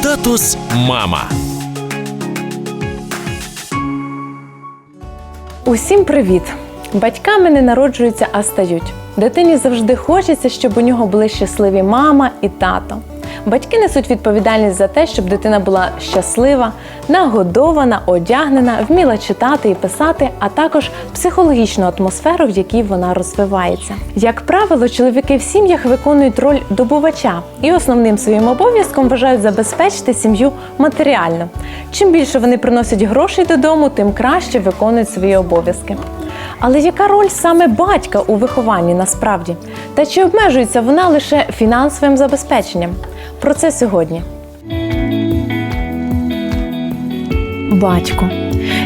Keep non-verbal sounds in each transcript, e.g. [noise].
Статус мама. Усім привіт! Батьками не народжуються, а стають. Дитині завжди хочеться, щоб у нього були щасливі мама і тато. Батьки несуть відповідальність за те, щоб дитина була щаслива, нагодована, одягнена, вміла читати і писати, а також психологічну атмосферу, в якій вона розвивається. Як правило, чоловіки в сім'ях виконують роль добувача і основним своїм обов'язком вважають забезпечити сім'ю матеріально. Чим більше вони приносять грошей додому, тим краще виконують свої обов'язки. Але яка роль саме батька у вихованні насправді? Та чи обмежується вона лише фінансовим забезпеченням? Про це сьогодні. Батько.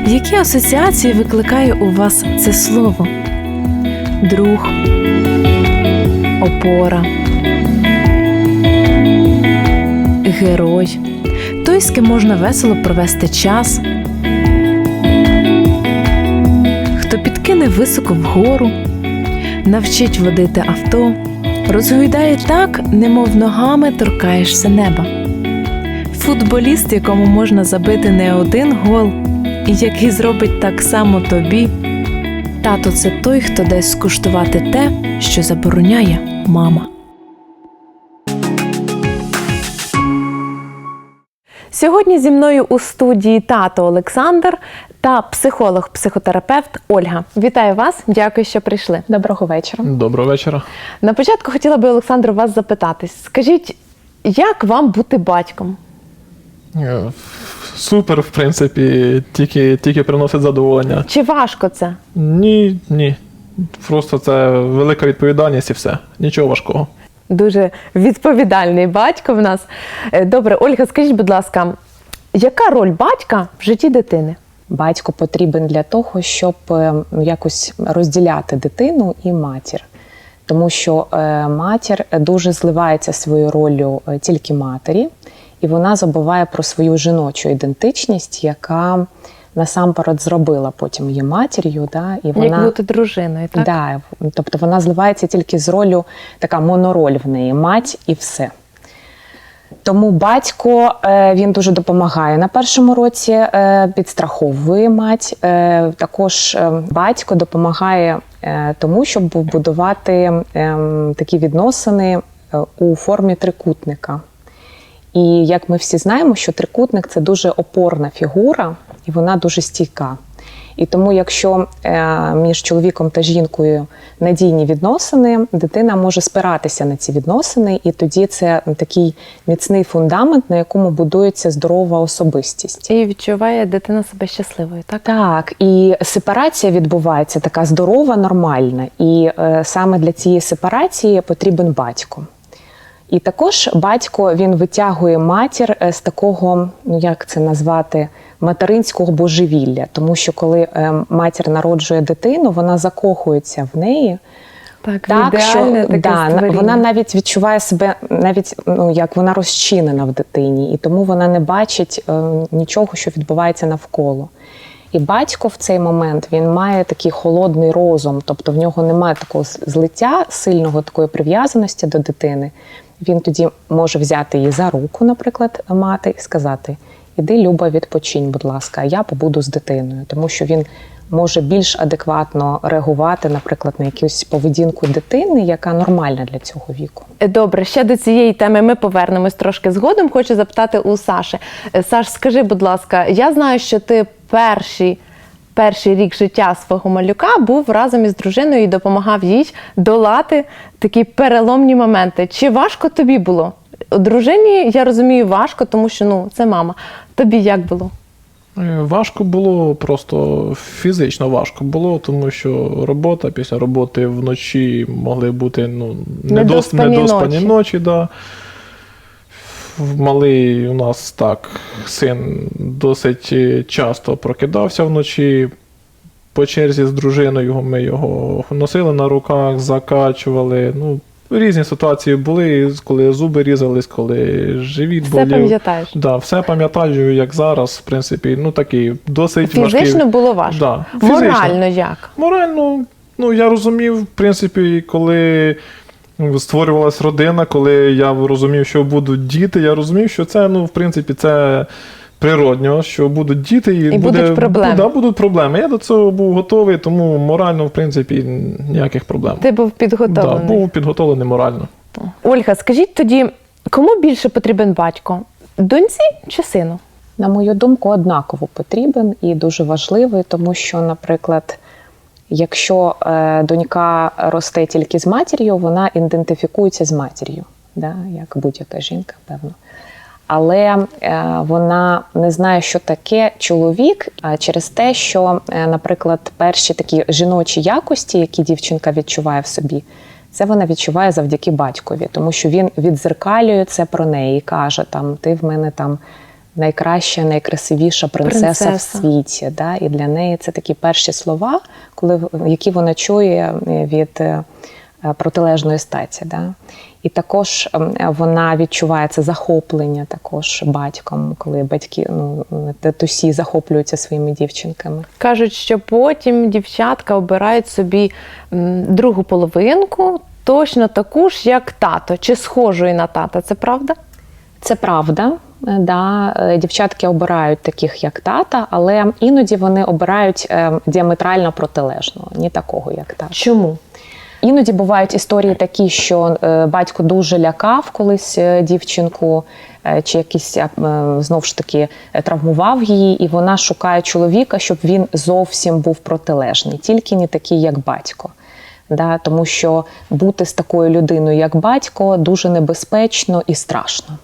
Які асоціації викликає у вас це слово? Друг, опора, герой. Той, з ким можна весело провести час, підкине високо вгору, навчить водити авто, розгойдає так, немов ногами торкаєшся неба. Футболіст, якому можна забити не один гол, і який зробить так само тобі. Тато це той, хто дасть скуштувати те, що забороняє мама. Сьогодні зі мною у студії тато Олександр та психолог-психотерапевт Ольга. Вітаю вас! Дякую, що прийшли. Доброго вечора. Доброго вечора. На початку хотіла би Олександр вас запитати. Скажіть, як вам бути батьком? Е, Супер, в принципі, тільки, тільки приносить задоволення. Чи важко це? Ні, ні. Просто це велика відповідальність і все. Нічого важкого. Дуже відповідальний батько в нас. Е, Добре, Ольга, скажіть, будь ласка, яка роль батька в житті дитини? Батько потрібен для того, щоб е, якось розділяти дитину і матір. Тому що е, матір дуже зливається своєю роллю тільки матері, і вона забуває про свою жіночу ідентичність, яка насамперед зробила потім її матір'ю. Да, і вона... Як бути дружиною, так? Да, тобто вона зливається тільки з ролью, така монороль в неї мать і все. Тому батько е, він дуже допомагає на першому році, е, підстраховує мать. Е, Також батько допомагає тому, щоб будувати такі відносини у формі трикутника. І як ми всі знаємо, що трикутник це дуже опорна фігура, і вона дуже стійка. І тому, якщо е, між чоловіком та жінкою надійні відносини, дитина може спиратися на ці відносини, і тоді це такий міцний фундамент, на якому будується здорова особистість. І відчуває дитина себе щасливою, так? Так, і сепарація відбувається така здорова, нормальна. І е, саме для цієї сепарації потрібен батько. І також батько він витягує матір е, з такого, ну як це назвати, материнського божевілля. Тому що коли е, матір народжує дитину, вона закохується в неї. Так, Так, що таке да, створіння. вона навіть відчуває себе, навіть ну як вона розчинена в дитині, і тому вона не бачить е, нічого, що відбувається навколо. І батько в цей момент він має такий холодний розум, тобто в нього немає такого злиття, сильного такої прив'язаності до дитини. Він тоді може взяти її за руку, наприклад, мати, і сказати: Іди, Люба, відпочинь, будь ласка, я побуду з дитиною, тому що він може більш адекватно реагувати, наприклад, на якусь поведінку дитини, яка нормальна для цього віку. Добре, ще до цієї теми ми повернемось трошки згодом. Хочу запитати у Саші. Е, Саш, скажи, будь ласка, я знаю, що ти перший, перший рік життя свого малюка був разом із дружиною і допомагав їй долати такі переломні моменти. Чи важко тобі було? Дружині, я розумію, важко, тому що ну, це мама. Тобі як було? Е, Важко було, просто фізично важко було, тому що робота після роботи вночі могли бути ну, недос, Недоспані недоспані ночі. ночі. да. В- Малий у нас так, син досить е, часто прокидався вночі. По черзі з дружиною ми його носили на руках, закачували. Ну, різні ситуації були, коли зуби різались, коли живіт Все болів. пам'ятаєш? Да, все пам'ятаю, як зараз, в принципі, ну такий досить Фізично важкий. було важко. Да, фізично. Морально як? Морально, ну я розумів, в принципі, коли створювалась родина, коли я розумів, що будуть діти, я розумів, що це, ну, в принципі, це природньо, що будуть діти і, І буде, будуть проблеми. Да, будуть проблеми. Я до цього був готовий, тому морально, в принципі, ніяких проблем. Ти був Да, був підготовлений морально. Ольга, скажіть тоді, кому більше потрібен батько? Доньці чи сину? На мою думку, однаково потрібен і дуже важливий, тому що, наприклад, якщо е, донька росте тільки з матір'ю, вона ідентифікується з матір'ю, да, як будь-яка жінка, певно. Але е, вона не знає, що таке чоловік через те, що, е, наприклад, перші такі жіночі якості, які дівчинка відчуває в собі, це вона відчуває завдяки батькові, тому що він відзеркалює це про неї і каже: там ти в мене там найкраща, найкрасивіша принцеса, Принцеса. в світі. Да? І для неї це такі перші слова, коли, які вона чує від е, протилежної статі. Да? І також вона відчуває це захоплення також батьком, коли батьки, ну, татусі захоплюються своїми дівчинками. Кажуть, що потім дівчатка обирають собі другу половинку, точно таку ж, як тато, чи схожої на тата. Це правда? Це правда. Е, Да, е, дівчатки обирають таких, як тата, але іноді вони обирають е, діаметрально протилежного, не такого, як тата. Чому? Іноді бувають історії такі, що е, батько дуже лякав колись дівчинку, е, чи якийсь е, знов ж таки травмував її, і вона шукає чоловіка, щоб він зовсім був протилежний, тільки не такий, як батько. Да, тому що бути з такою людиною, як батько, дуже небезпечно і страшно.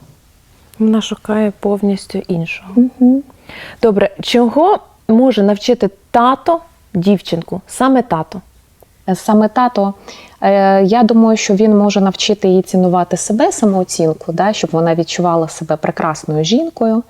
Вона шукає повністю іншого. Добре, чого може навчити тато дівчинку? Саме тато. Саме тато, е, я думаю, що він може навчити її цінувати себе, самооцінку, да, щоб вона відчувала себе прекрасною жінкою, е,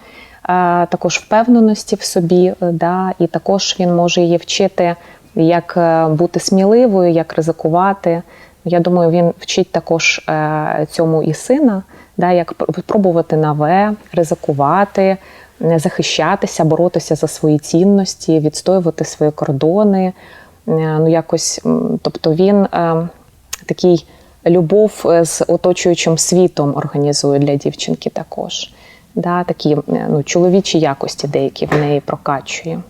також впевненості в собі, е, да, і також він може її вчити, як е, бути сміливою, як ризикувати. Я думаю, він вчить також е, цьому і сина, да, як пробувати нове, ризикувати, захищатися, боротися за свої цінності, відстоювати свої кордони. Е, Ну, якось, тобто він е, такий любов е, з оточуючим світом організує для дівчинки також. Да, такі ну, чоловічі якості деякі в неї прокачує.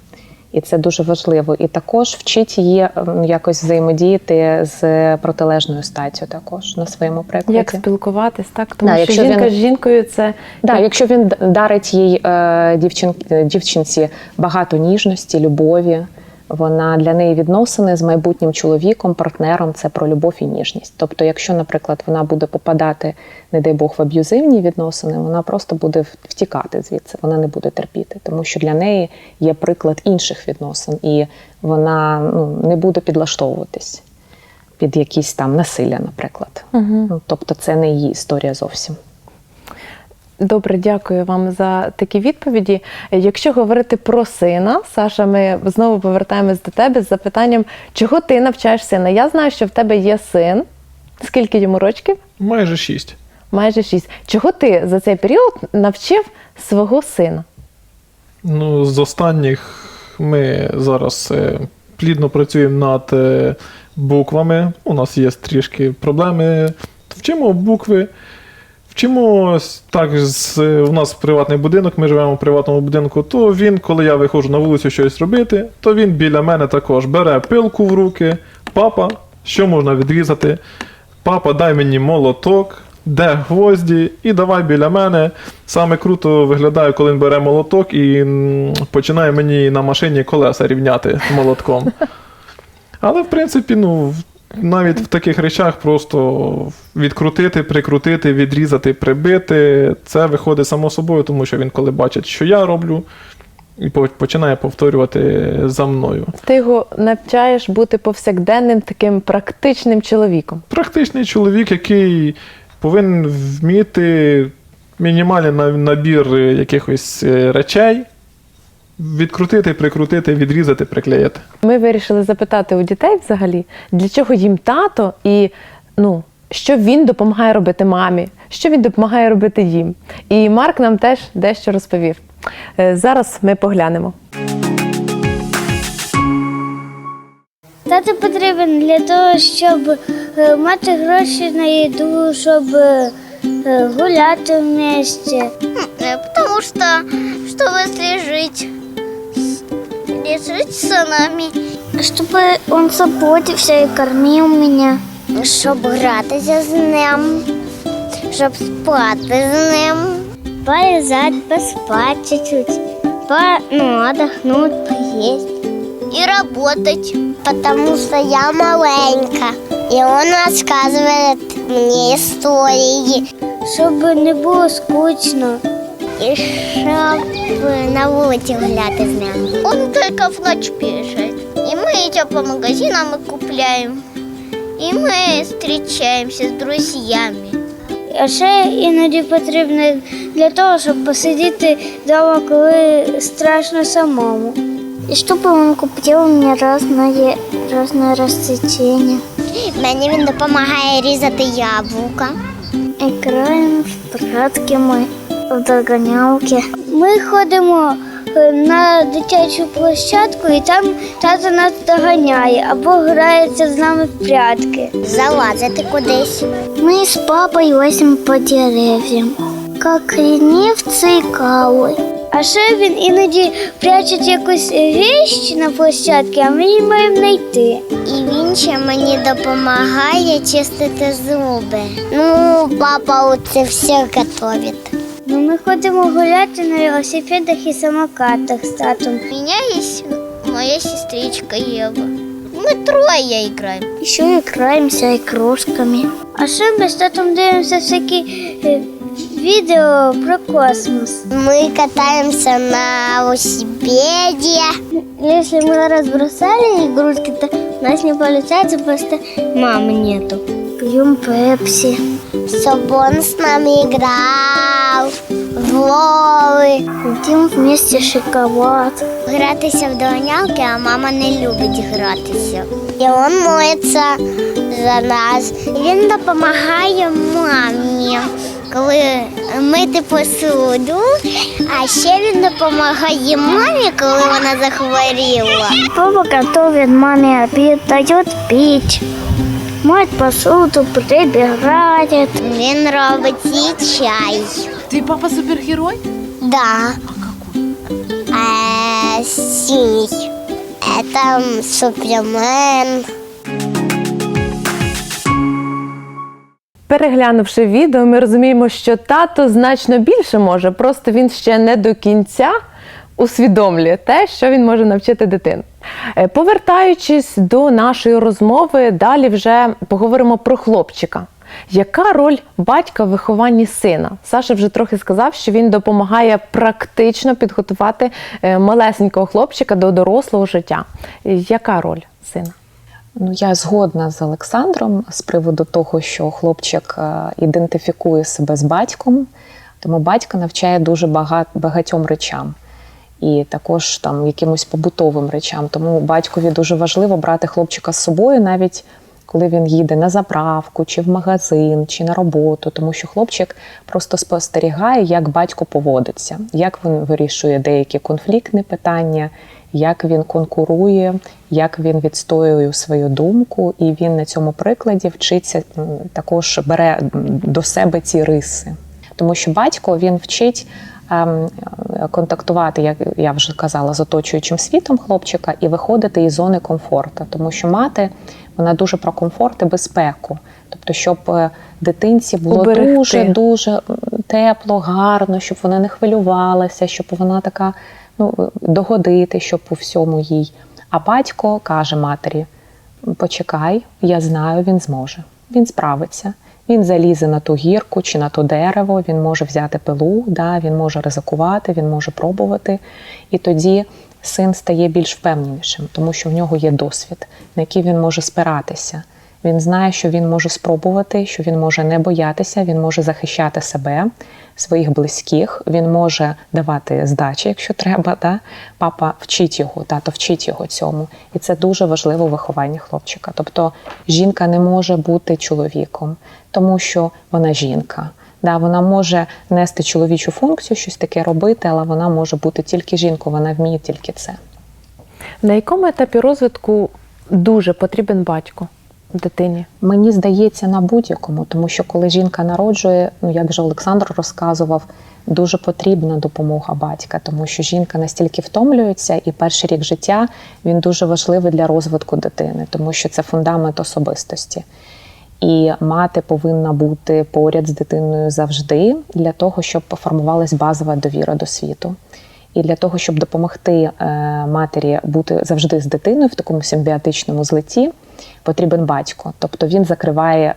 І це дуже важливо. І також вчить її е, ну, якось взаємодіяти з протилежною статтю також на своєму прикладі. Як спілкуватись, так? Тому Да, що якщо жінка він- з жінкою це Да, якщо він дарить їй е, дівчин, дівчинці багато ніжності, любові, вона для неї відносини з майбутнім чоловіком, партнером це про любов і ніжність. Тобто, якщо, наприклад, вона буде попадати, не дай Бог, в аб'юзивні відносини, вона просто буде втікати звідси, вона не буде терпіти, тому що для неї є приклад інших відносин, і вона ну, не буде підлаштовуватись під якісь там насилля, наприклад. Ну, тобто, це не її історія зовсім. Добре, дякую вам за такі відповіді. Якщо говорити про сина, Саша, ми знову повертаємось до тебе з запитанням, чого ти навчаєш сина? Я знаю, що в тебе є син. Скільки йому рочків? Майже шість. Майже шість. Чого ти за цей період навчив свого сина? Ну, з останніх ми зараз е, плідно працюємо над е, буквами. У нас є трішки проблеми. Вчимо букви. Вчимо так, з, у нас приватний будинок, ми живемо в приватному будинку, то він, коли я виходжу на вулицю щось робити, то він біля мене також бере пилку в руки. Папа, що можна відрізати? Папа, дай мені молоток, де гвозді, і давай біля мене. Саме круто виглядає, коли він бере молоток і починає мені на машині колеса рівняти молотком. [laughs] Але в принципі, ну, навіть в таких речах просто відкрутити, прикрутити, відрізати, прибити, це виходить само собою, тому що він, коли бачить, що я роблю, і починає повторювати за мною. Ти його навчаєш бути повсякденним таким практичним чоловіком. Практичний чоловік, який повинен вміти мінімальний набір якихось е, речей, відкрутити, прикрутити, відрізати, приклеїти. Ми вирішили запитати у дітей взагалі, для чого їм тато і ну, що він допомагає робити мамі, що він допомагає робити їм. І Марк нам теж дещо розповів. Е, Зараз ми поглянемо. Тато потрібен для того, щоб е, мати гроші на їду, щоб е, гуляти в місті. Потому что, чтобы с нами. Щоб він заботився і кормив мене. Щоб гратися з ним, щоб спати з ним. Полезать, поспать чуть-чуть. По, ну, отдохнуть, поесть. И работать. Потому что я маленька. И он рассказывает мне истории. Щоб не було скучно. І щоб на вулиці гуляти з ним. Он тільки вночі біжить. І ми йдемо по магазинам і купляємо. І ми зустрічаємося з друзями. А ще іноді потрібно для того, щоб посидіти вдома, коли страшно самому. І щоб він купив мені різне, різне розцвітіння. Мені він допомагає різати яблука. Граємо в прятки ми, в догонялки. Ми ходимо е, на дитячу площадку і там тато нас доганяє або грається з нами в прятки. Залазити кудись. Ми з папою лазимо по дерев'ям, як лінівці і. А ще він іноді пряче якусь віщ на площадці, а ми її маємо знайти. І він ще мені допомагає чистити зуби. Ну, папа оце все готовить. Ну, ми ходимо гуляти на велосипедах і самокатах з татом. У меня есть моя сестричка Ева. Мы трое играем. І ще граємося ігрушками. А ще ми з татом дивимося всякі е, відео про космос. Мы катаемся на велосипеде. Если мы разбросали игрушки, то у нас не получается, просто мамы нету. Пьем пепси. Чтобы он с нами играл в ловы. Едим вместе шоколад. Гратися в догонялки, а мама не любить гратися. І він моється за нас. Він допомагає мамі, коли мити посуду. А ще він допомагає мамі, коли вона захворіла. Папа готовит маме обед, дает пить. Моет посуду, прибирает. Він робить їй чай. Твій папа супергерой? Да. Э, синий. Это Супермен. Переглянувши відео, ми розуміємо, що тато значно більше може, просто він ще не до кінця усвідомлює те, що він може навчити дитину. Е, Повертаючись до нашої розмови, далі вже поговоримо про хлопчика. Яка роль батька в вихованні сина? Саша вже трохи сказав, що він допомагає практично підготувати е, малесенького хлопчика до дорослого життя. Яка роль сина? Ну, я згодна з Олександром з приводу того, що хлопчик е, ідентифікує себе з батьком, тому батько навчає дуже багатьом речам. І також там якимось побутовим речам. Тому батькові дуже важливо брати хлопчика з собою, навіть коли він їде на заправку, чи в магазин, чи на роботу, тому що хлопчик просто спостерігає, як батько поводиться, як він вирішує деякі конфліктні питання, як він конкурує, як він відстоює свою думку, і він на цьому прикладі вчиться також бере до себе ці риси. Тому що батько він вчить контактувати, як я вже казала, з оточуючим світом хлопчика і виходити із зони комфорту. Тому що мати вона дуже про комфорт і безпеку. Тобто, щоб е, дитинці було Уберегти. дуже дуже тепло, гарно, щоб вона не хвилювалася, щоб вона така ну, догодити, щоб у всьому їй. А батько каже матері: почекай, я знаю, він зможе. Він справиться. Він залізе на ту гірку чи на то дерево, він може взяти пилу, да, він може ризикувати, він може пробувати. І тоді син стає більш впевненішим, тому що в нього є досвід, на який він може спиратися. Він знає, що він може спробувати, що він може не боятися, він може захищати себе, своїх близьких, він може давати здачі, якщо треба. Да? Папа вчить його, тато вчить його цьому. І це дуже важливо в вихованні хлопчика. Тобто жінка не може бути чоловіком, тому що вона жінка. Да, вона може нести чоловічу функцію, щось таке робити, але вона може бути тільки жінкою, вона вміє тільки це. На якому етапі розвитку дуже потрібен батько? дитині? Мені здається, на будь-якому, тому що коли жінка народжує, ну як вже Олександр розказував, дуже потрібна допомога батька, тому що жінка настільки втомлюється, і перший рік життя він дуже важливий для розвитку дитини, тому що це фундамент особистості. І мати повинна бути поряд з дитиною завжди для того, щоб формувалась базова довіра до світу. І для того, щоб допомогти е, матері бути завжди з дитиною в такому симбіотичному злиті, потрібен батько. Тобто він закриває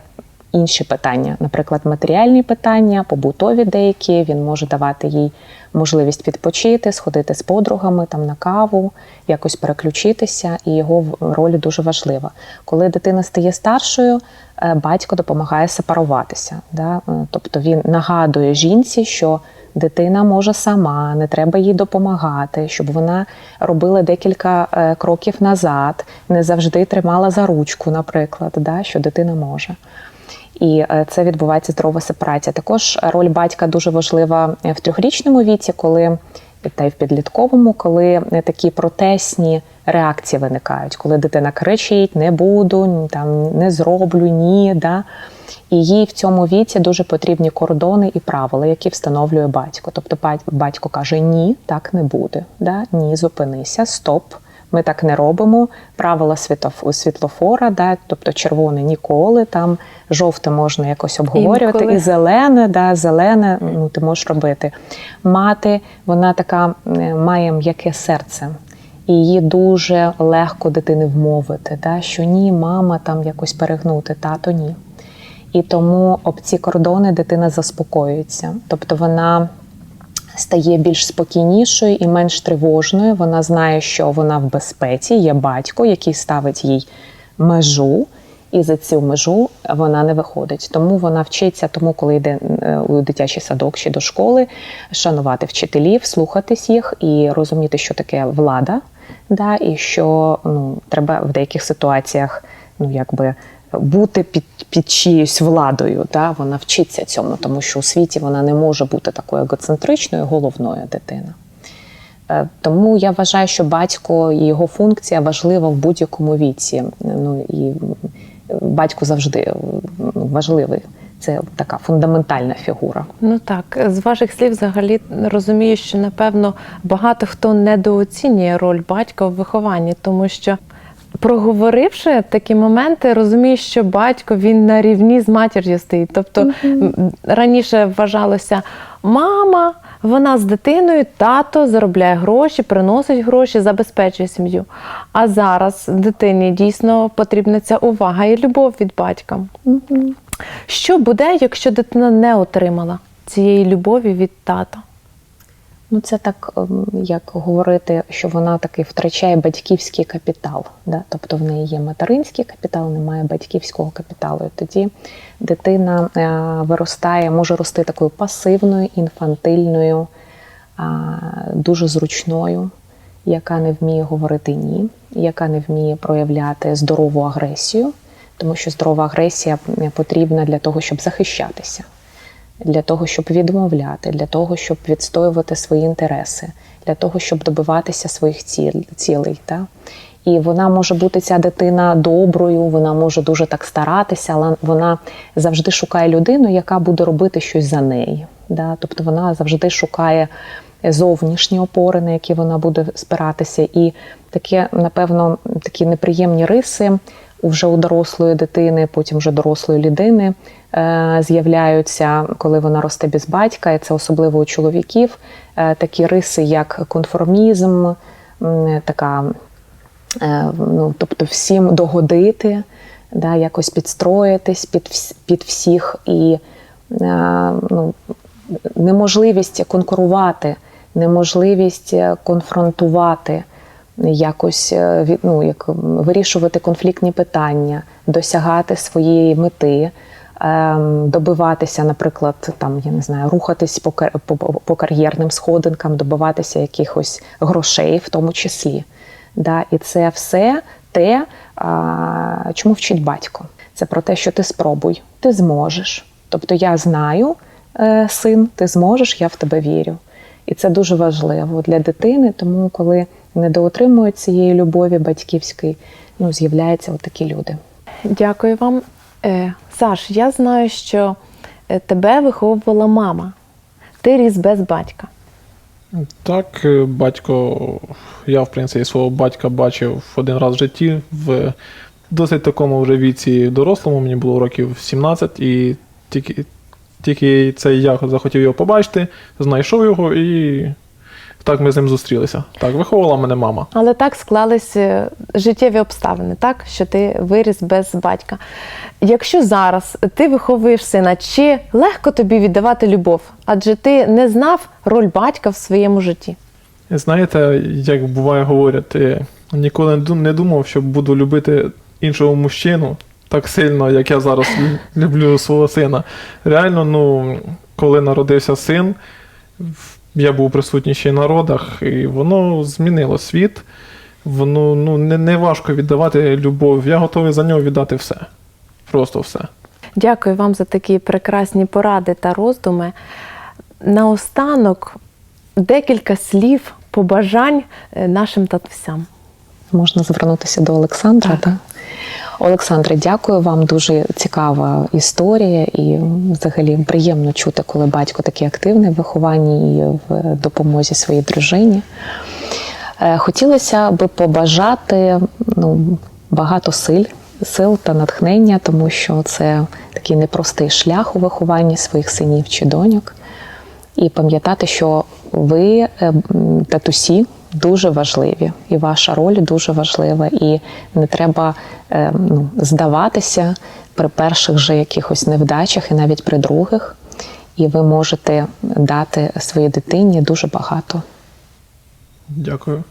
інші питання, наприклад, матеріальні питання, побутові деякі. Він може давати їй можливість відпочити, сходити з подругами там на каву, якось переключитися, і його роль дуже важлива. Коли дитина стає старшою, е, батько допомагає сепаруватися. Да? Е, Тобто він нагадує жінці, що дитина може сама, не треба їй допомагати, щоб вона робила декілька е, кроків назад, не завжди тримала за ручку, наприклад, да? що дитина може. І е, це відбувається здорова сепарація. Також роль батька дуже важлива е, в трьохрічному віці, коли та й в підлітковому, коли е, такі протестні реакції виникають, коли дитина кричить не буду, там не зроблю, ні. Да? І їй в цьому віці дуже потрібні кордони і правила, які встановлює батько. Тобто бать- батько каже: Ні, так не буде. Да? Ні, зупинися, стоп. Ми так не робимо. Правила світлофора, да? тобто червоне ніколи, там жовте можна якось обговорювати, Інколи. і зелене, да, зелене ну, ти можеш робити. Мати, вона така е, має м'яке серце. І її дуже легко дитини вмовити, да? що ні, мама там якось перегнути, тато ні. І тому об ці кордони дитина заспокоюється. Тобто вона стає більш спокійнішою і менш тривожною. Вона знає, що вона в безпеці, є батько, який ставить їй межу. І за цю межу вона не виходить. Тому вона вчиться, тому коли йде е, у дитячий садок чи до школи, шанувати вчителів, слухатись їх і розуміти, що таке влада, да, і що ну, треба в деяких ситуаціях ну, якби бути під, під чиюсь владою. Да? Вона вчиться цьому, тому що у світі вона не може бути такою егоцентричною, головною дитина. Е, Тому я вважаю, що батько і його функція важлива в будь-якому віці. Ну і батько завжди важливий. Це така фундаментальна фігура. Ну так, з ваших слів взагалі розумію, що напевно багато хто недооцінює роль батька в вихованні, тому що. Проговоривши такі моменти, розумієш, що батько він на рівні з матір'ю стоїть. Тобто м, раніше вважалося, мама, вона з дитиною, тато заробляє гроші, приносить гроші, забезпечує сім'ю. А зараз дитині дійсно потрібна ця увага і любов від батька. Що буде, якщо дитина не отримала цієї любові від тата? Ну, це так, ем, як говорити, що вона таки втрачає батьківський капітал. Да? Тобто в неї є материнський капітал, немає батьківського капіталу. І тоді дитина е, виростає, може рости такою пасивною, інфантильною, дуже зручною, яка не вміє говорити ні, яка не вміє проявляти здорову агресію, тому що здорова агресія потрібна для того, щоб захищатися для того, щоб відмовляти, для того, щоб відстоювати свої інтереси, для того, щоб добиватися своїх цілей. Та? І вона може бути ця дитина доброю, вона може дуже так старатися, але вона завжди шукає людину, яка буде робити щось за неї. Да? Тобто вона завжди шукає зовнішні опори, на які вона буде спиратися. І таке, напевно, такі неприємні риси вже у дорослої дитини, потім вже дорослої людини е, з'являються, коли вона росте без батька, і це особливо у чоловіків. Е, такі риси, як конформізм, така, е, ну, тобто всім догодити, да, якось підстроїтись під, під всіх і ну, неможливість конкурувати, неможливість конфронтувати якось е, ну, як вирішувати конфліктні питання, досягати своєї мети, ем, добиватися, наприклад, там я не знаю, рухатись по, по, по кар'єрним сходинкам, добиватися якихось грошей, в тому числі. Да? І це все те, а, чому вчить батько. Це про те, що ти спробуй, ти зможеш. Тобто я знаю, е, син, ти зможеш, я в тебе вірю. І це дуже важливо для дитини, тому коли недоотримують цієї любові батьківської, ну, з'являються отакі люди. Дякую вам. Е, Саш, я знаю, що е, тебе виховувала мама. Ти ріс без батька. Так, е, батько, я, в принципі, свого батька бачив один раз в житті в досить такому вже віці дорослому, мені було років 17, і тільки, тільки це я захотів його побачити, знайшов його і так ми з ним зустрілися. Так, виховувала мене мама. Але так склались життєві обставини, так що ти виріс без батька. Якщо зараз ти виховуєш сина, чи легко тобі віддавати любов? Адже ти не знав роль батька в своєму житті. Знаєте, як буває говорять, е, ніколи не думав, що буду любити іншого мужчину так сильно, як я зараз люблю свого сина. Реально, ну, коли народився син, я був присутній ще й на родах, і воно змінило світ. Воно ну, не, не важко віддавати любов. Я готовий за нього віддати все. Просто все. Дякую вам за такі прекрасні поради та роздуми. Наостанок декілька слів, побажань е, нашим татусям. Можна звернутися до Олександра. Так. Олександре, дякую вам. Дуже цікава історія, і взагалі приємно чути, коли батько такий активний в вихованні і в допомозі своїй дружині. Е, Хотілося би побажати ну, багато сил, сил та натхнення, тому що це такий непростий шлях у вихованні своїх синів чи доньок. І пам'ятати, що ви, е, татусі, дуже важливі, і ваша роль дуже важлива, і не треба ну, здаватися при перших же якихось невдачах і навіть при других. І ви можете дати своїй дитині дуже багато. Дякую.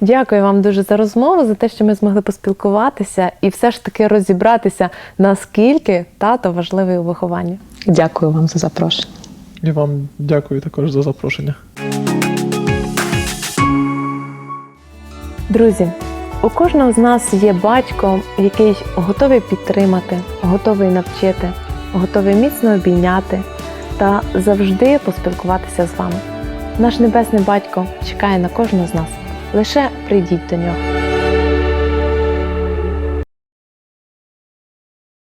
Дякую вам дуже за розмову, за те, що ми змогли поспілкуватися і все ж таки розібратися, наскільки тато важливий у вихованні. Дякую вам за запрошення. І вам дякую також за запрошення. Друзі, у кожного з нас є батько, який готовий підтримати, готовий навчити, готовий міцно обійняти та завжди поспілкуватися з вами. Наш небесний батько чекає на кожного з нас. Лише прийдіть до нього.